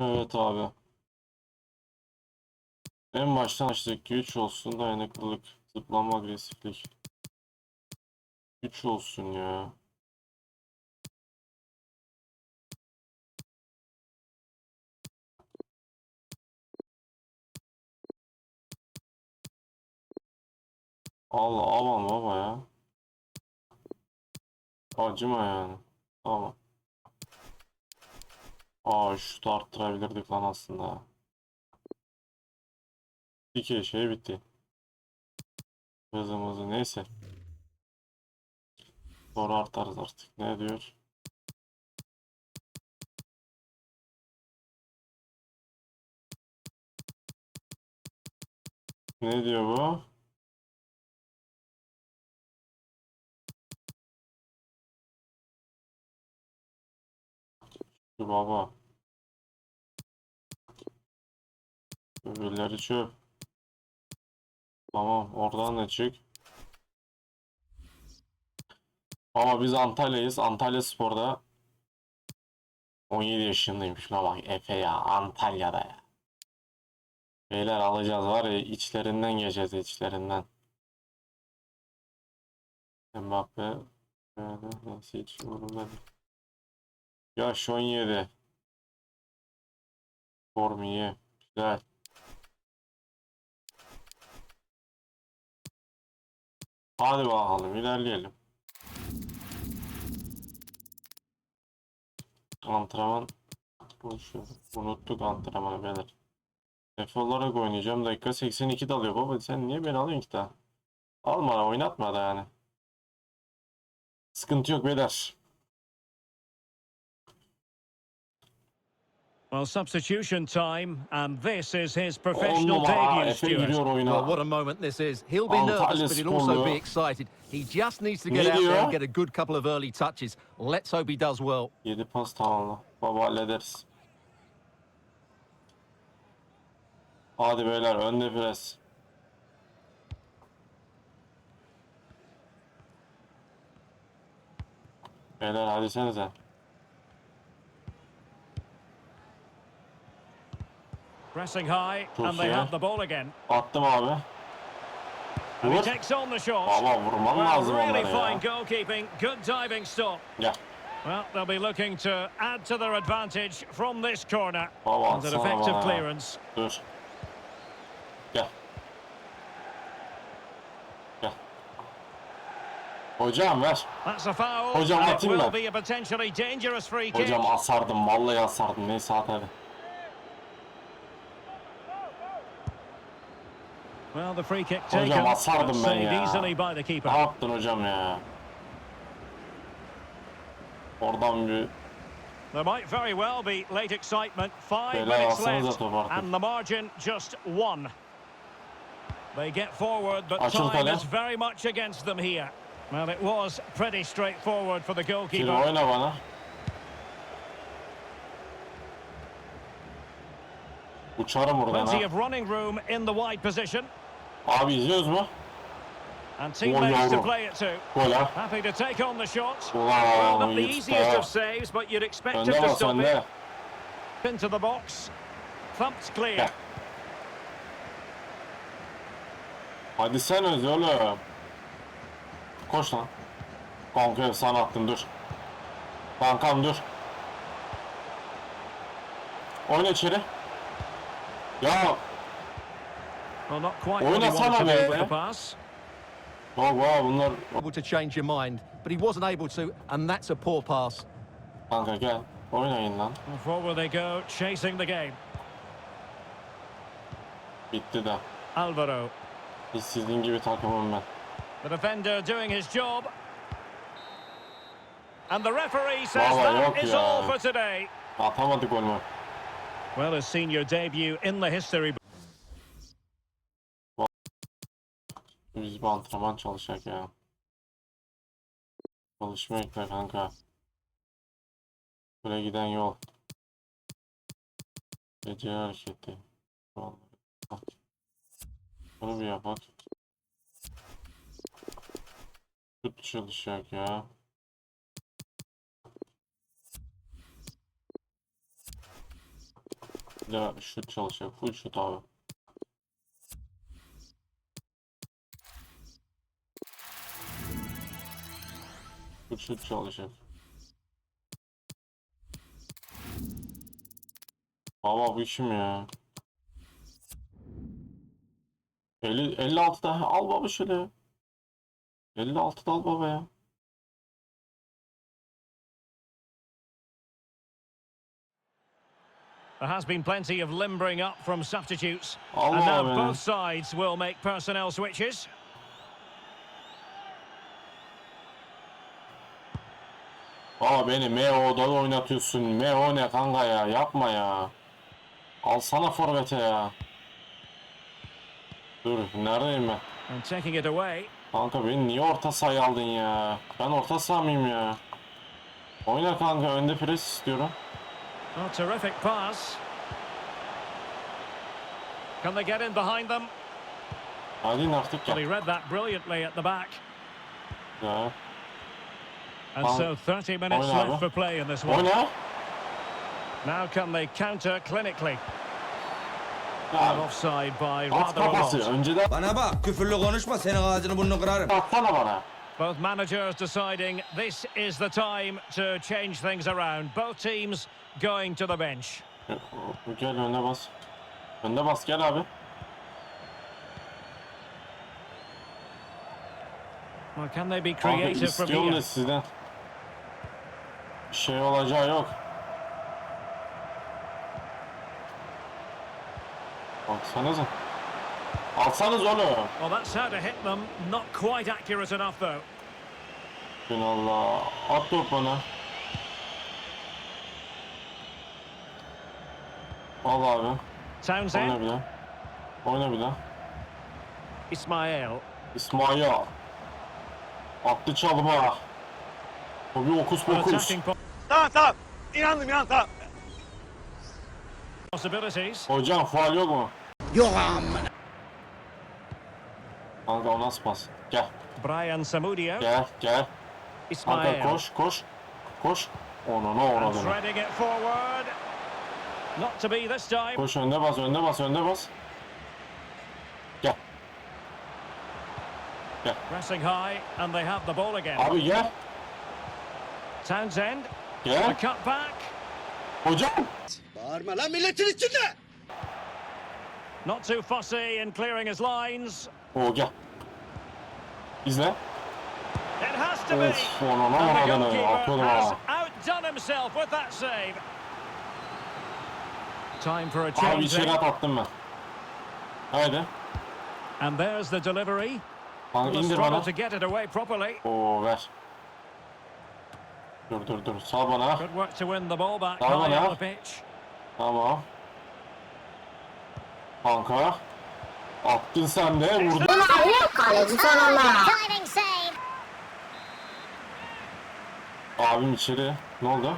Evet abi. En baştan açtık. Güç olsun, dayanıklılık, zıplama, agresiflik. Güç olsun ya. Allah aman baba ya. Acıma yani. Tamam. Aa şutu arttırabilirdik lan aslında. İki şey bitti. Hızımızı neyse. Sonra artarız artık. Ne diyor? Ne diyor bu? Şu baba. Öbürleri çöp. Tamam oradan da çık. Ama biz Antalya'yız. Antalya Spor'da 17 yaşındayım. Şuna bak Efe ya Antalya'da ya. Beyler alacağız var ya içlerinden geçeceğiz içlerinden. Mbappe böyle neyse hiç umurumda değil. Yaş 17. Form iyi. Güzel. Hadi bakalım ilerleyelim. Antrenman boş ver. Unuttuk antrenmanı beyler. Efe olarak oynayacağım. Dakika 82 dalıyor baba. Sen niye beni alıyorsun ki daha? Alma oynatma da yani. Sıkıntı yok beyler. Well, substitution time, and this is his professional numara debut, Stuart. Well, what a moment this is. He'll be nervous, but he'll also be excited. He just needs to get out there and get a good couple of early touches. Let's hope he does well. 7 pas tamamla. Baba hallederiz. Hadi beyler önde pres. Beyler hadi senize. Pressing high, and they have the ball again. Attım abi. And he Vur. takes on the shot. Baba vurman Well, lazım really onları ya. fine goalkeeping, good diving stop. Gel. Well, they'll be looking to add to their advantage from this corner. Baba And an atsana effective bana. clearance. Dur. Gel. Gel. Hocam ver. That's a foul. Hocam and it atayım will ben. be a potentially dangerous free kick. Hocam asardım. Vallahi asardım. Neyse at hadi. Well, the free kick Hocam taken, asardım ben saved ya. easily by the keeper. Ne yaptın hocam ya? Oradan bir There might very well be late excitement. Five minutes left, and the margin just one. They get forward, but Açıl time is very much against them here. Well, it was pretty straightforward for the goalkeeper. oyna bana. Uçarım buradan Plenty ha. of running room in the wide position, Abi izliyoruz mu? and teammates to play it. Happy to take on the shot. Well, not the easiest of saves, but you'd expect him to stop it into the box. Thumped clear. Hadi sen öz oğlum. Koş lan. Kanka sana attım dur. Kankam dur. Oyna içeri. Ya Well, not quite what he wanted to be. with the pass. bak bak bunlar Able to change your mind, but he wasn't able to, and that's a poor pass. kanka gel. Oynayın lan. And forward they go, chasing the game. Bitti de. Alvaro. Hiç sizin gibi takımım ben. The defender doing his job. And the referee says Vallahi that yok is ya. all for today. Atamadık golü. Well, his senior debut in the history Biz bir antrenman çalışacak ya. Çalışma ekle kanka. Buraya giden yol. Gece hareketi. Bunu bir yapak. Şut çalışacak ya. Bir de şut çalışıyor. Full şut abi. Full şut çalışıyor. Baba bu işim ya. 50 56'da al baba şöyle. 56'da al baba ya. There has been plenty of limbering up from substitutes. Al And now both sides will make personnel switches. Aa beni MEO'da da oynatıyorsun. MEO ne kanka ya? Yapma ya. Alsana forvete ya. Dur neredeyim ben? And taking it away. Kanka beni niye orta sahaya aldın ya? Ben orta saha mıyım ya? Oyna kanka önde pres istiyorum. Oh, terrific pass. Can they get in behind them? Hadi artık Well, ya. he read that brilliantly at the back. ya. And so 30 minutes abi. left for play in this one. Now can they counter clinically? And offside by at rather a kafası. Önceden Bana bak küfürlü konuşma senin ağzını burnunu kırarım. atsana bana. Both managers deciding this is the time to change things around. Both teams going to the bench. Gel önde bas. Önde bas gel abi. Well, can they be creative from istiyorum here? Şey olacağı yok. Baksanıza. Alsanız onu. Well, that's how to hit them. Not quite accurate enough, though. Bin Allah. At top bana. Al abi. Oyna Townsend, bir daha. Oyna bir daha. Ismail. İsmail. Attı çalıma. O bir okus pokus. Tamam tamam. İnandım inan tamam. Hocam faal yok mu? Yok amına. Kanka o nasıl pas? Gel. Brian Samudio. Gel. Gel. Kanka koş koş. Koş. Onu ne this time. Koş önde bas önde bas önde bas. Gel. Pressing high, and they have the ball again. Abi gel. Townsend. The Gel. cut back. Hocam. Bağırma lan milletin içinde. Not too fussy in clearing his lines. Gel. İzle. It has to be. Of goalkeeper Atıyordum has ha. outdone himself with that save. Time for a Abi change. içeri then. at attım ben. Haydi. And there's the delivery. Well, indir bana. to get it away properly. Oo ver. Dur dur dur. Sal bana. Good work to win the ball back Tamam. Kanka. Attın sen de vurdun. Kaleci sonunda. Abim içeri. Ne oldu?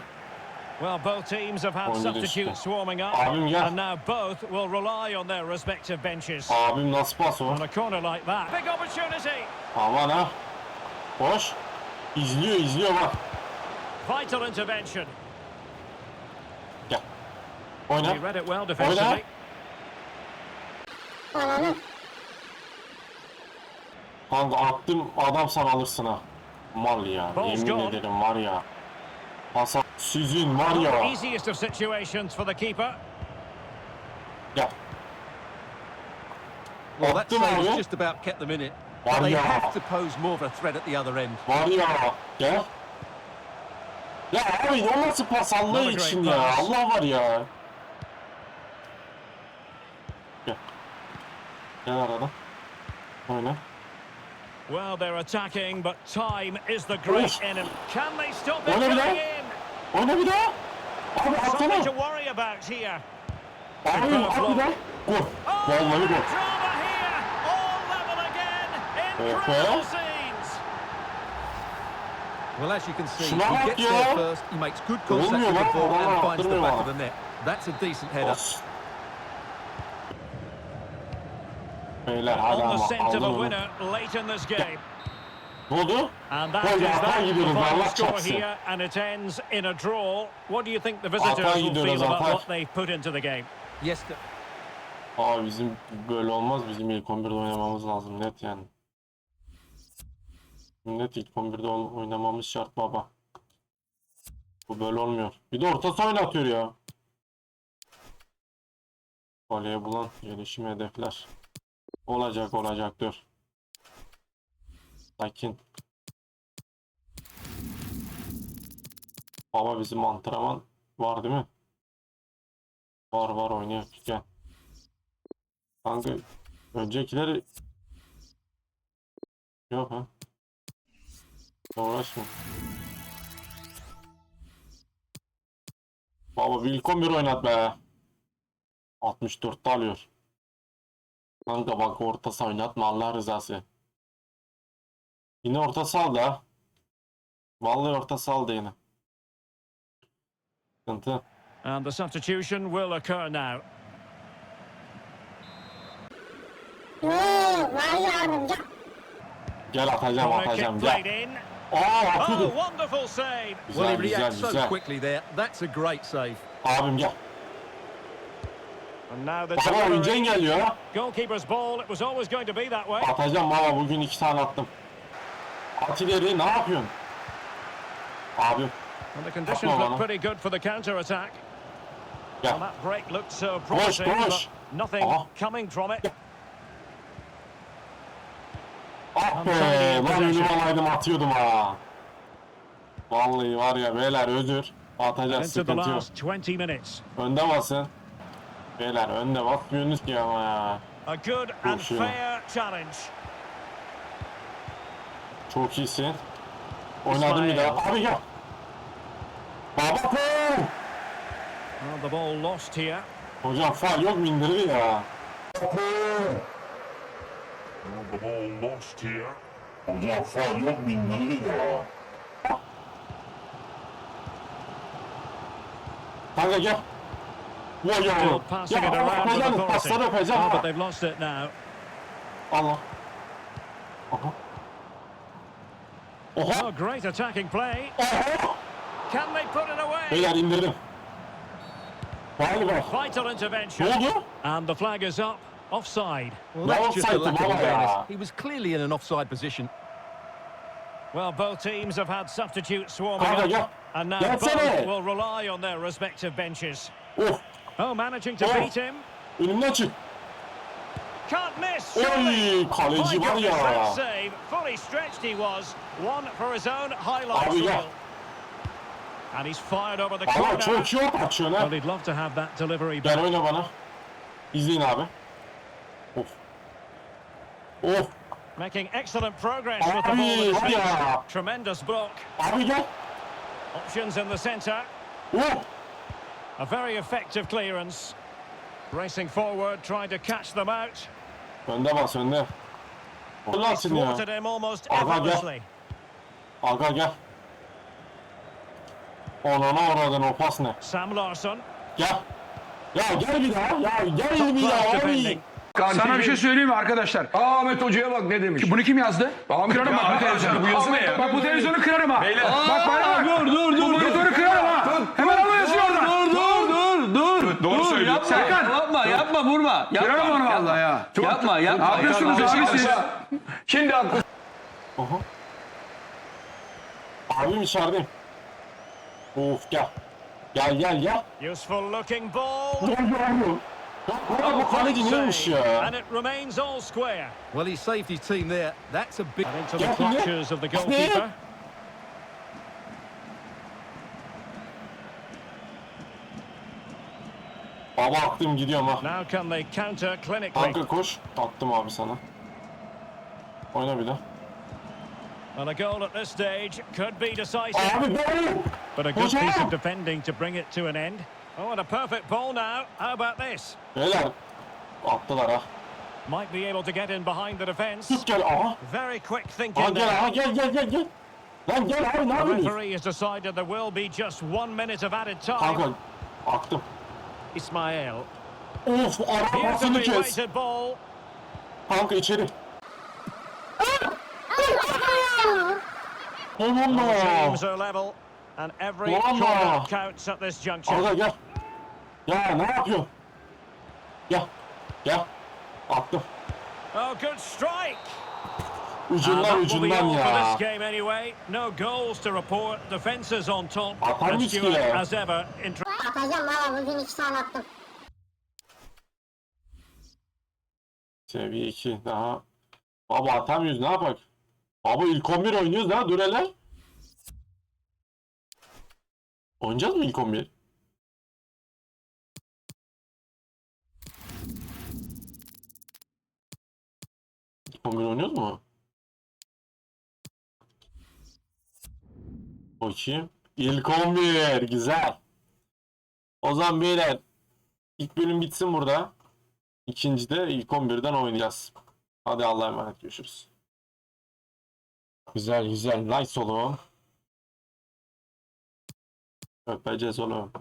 Well, both teams have had substitutes swarming up. Abim gel. And now both will rely on their respective benches. Abim nasıl pas o? On a corner like that. Big opportunity. Aman ha. Koş. İzliyor izliyor bak. Vital intervention. Gel. Oyna. He read it well defensively. Ananı. Kanka attım adam sana alırsın ha. Mal ya. Ball's Yemin gone. ederim var ya. Hasan sizin var ya. easiest of situations for the keeper. Gel. Well, that Attım save abi. just about kept them in it. Var But they ya. have to pose more of a threat at the other end. Var ya. Gel. Ya abi o nasıl pas Allah için ya. Allah var ya. Gel. Gel arada. Oyna. Well, they're attacking, but time is the great enemy. Can they stop it daha. in? Oyna bir daha. Abi Something atsana. to worry about here. Abi at bir daha. Gol. Oh, Vallahi gol. drama Well, as you can see, he gets ya. there first, he makes good contact with the ball and finds the back of the net. That's a decent header. Beyler On the scent of a winner late in this game. Ne oldu? And that Gol is that. gidiyoruz final Allah score çarpsın. here, and it ends in a draw. What do you think the visitors will feel about what they put into the game? Yes, Aa bizim böyle olmaz. Bizim ilk 11'de oynamamız lazım net yani. Net ilk 11'de oyn- oynamamız şart baba. Bu böyle olmuyor. Bir de orta saha oynatıyor ya. Kaleye bulan gelişim hedefler. Olacak olacak dur. Sakin. Baba bizim antrenman var değil mi? Var var oynuyor. Gel. Kanka öncekileri yok ha. Uğraşma. Baba bir ilk 11 oynat be. 64'te alıyor. Kanka bak orta saha oynatma Allah rızası. Yine orta saha da. Vallahi orta saha da yine. Sıkıntı. And the substitution will occur now. Gel. Gel atacağım atacağım gel. In. Aa Oh, wonderful save. well, he Güzel güzel reacts so güzel. quickly there. That's a great save. Abim gel. And now the Baba oyuncu delivery. engelliyor ya. Goalkeeper's ball. It was always going to be that way. Atacağım baba bugün iki tane attım. At ileri ne yapıyorsun? Abim And the conditions Atma look bana. pretty good for the counter attack. gel. Well, that break looked so Push, promising, push. but nothing Aha. coming from it. Ah in lan önüm alaydım atıyordum ha. Vallahi var ya beyler özür. Atacağız sıkıntı yok. last 20 minutes. Önde basın. Beyler önde basmıyorsunuz ki ama ya. A good and Boş ya. fair challenge. Çok iyisin. Oynadım bir daha. Abi gel. Baba be! Well, the ball lost here. Hocam faal yok mu indirdi ya. Hocam faal yok mu indirdi ya. Kanka gel. Vay Still yavrum. passing Ya it around with öpeceğim, authority. pasları öpeceğim Oh, but ha. they've lost it now. Allah. Aha. Oha. Oh, great attacking play. Oha. Can they put it away? Beyler indirdim. Faal ver. Vital Ne intervention. oldu? And the flag is up. Offside. Well, No that's just a offside, lack of awareness. He was clearly in an offside position. Well, both teams have had substitutes swarming up. And now Gelsene. both will rely on their respective benches. Of. Oh, managing to Oh. beat him. Önümden çık. Can't miss. surely. Oy kaleci My var ya. save. Fully stretched he was. One for his own highlights Abi gel. reel. And he's fired over the Ama corner. çok iyi orta açıyorsun. Well, he'd love to have that delivery Gel back. oyna bana. İzleyin abi. Of. Of. Making excellent progress with the ball in his Tremendous block. Options in the centre. Of. A very effective clearance. Racing forward, trying to catch them out. Önde bas önde. Fırlatsın ya. him almost Aga, gel. effortlessly. Aga gel. Ona ne oradın o pas ne? Sam Larsson. Gel. Ya gel bir daha. Ya gel bir Class daha. Abi. defending. Sana bir şey söyleyeyim mi arkadaşlar? Ahmet Hoca'ya bak ne demiş. Bunu kim yazdı? Ahmet Kırarım ya, Ahmet televizyonu. bu yazı ne ya? Bak bu televizyonu kırarım ha. Bak bana bak. Dur dur dur. Bu monitörü kırarım ha. Hemen al o yazıyı oradan. Dur dur dur dur. Doğru söylüyor. Yapma, Serkan. yapma yapma vurma. Kırarım onu vallahi ya. Yapma yapma. Ne yapıyorsunuz abi siz? Şimdi haklı. Aha. Abim içerideyim. Of gel. Gel gel gel. Useful looking ball. Gel gel. Ya bu kaleci neymiş Save. ya? And it remains all square. Well, he saved his team there. That's a big... And into the clutches of the goalkeeper. Baba attım gidiyorum ha. Now can they counter clinically? Kanka koş. Attım abi sana. Oyna bir de. And a goal at this stage could be decisive. Abi böyle. But a good piece of defending to bring it to an end. Oh, and a perfect ball now. How about this? Beyler. Attılar ha. Might be able to get in behind the defence. Tut gel. Aha. Very quick Aha thinking gel aha gel gel gel gel. Lan gel abi ne The yapıyorsun? referee has decided there will be just one minute of added time. Kanka attım. Ismail. Of Here's a kes. weighted ball. Kanka içeri. Aman da. Teams are level. And every Mama. corner counts at this juncture. Arda gel. Ya ne yapıyorsun? Gel. Gel. Attım. Oh, good strike. Ucundan be ucundan ya. this game anyway. No goals to report. Defences on top. Atar And mısın Stuart, ya? as ever, in Atacağım valla bugün iki tane attım. Seviye 2 daha. Baba atamıyoruz ne yapak? Baba ilk 11 oynuyoruz daha dur hele. Oynayacağız mı ilk 11? 11 oynuyoruz mu? Bakayım. İlk 11 güzel. O zaman beyler ilk bölüm bitsin burada. İkincide ilk 11'den oynayacağız. Hadi Allah'a emanet görüşürüz. Güzel güzel. Nice oğlum. Öpeceğiz oğlum.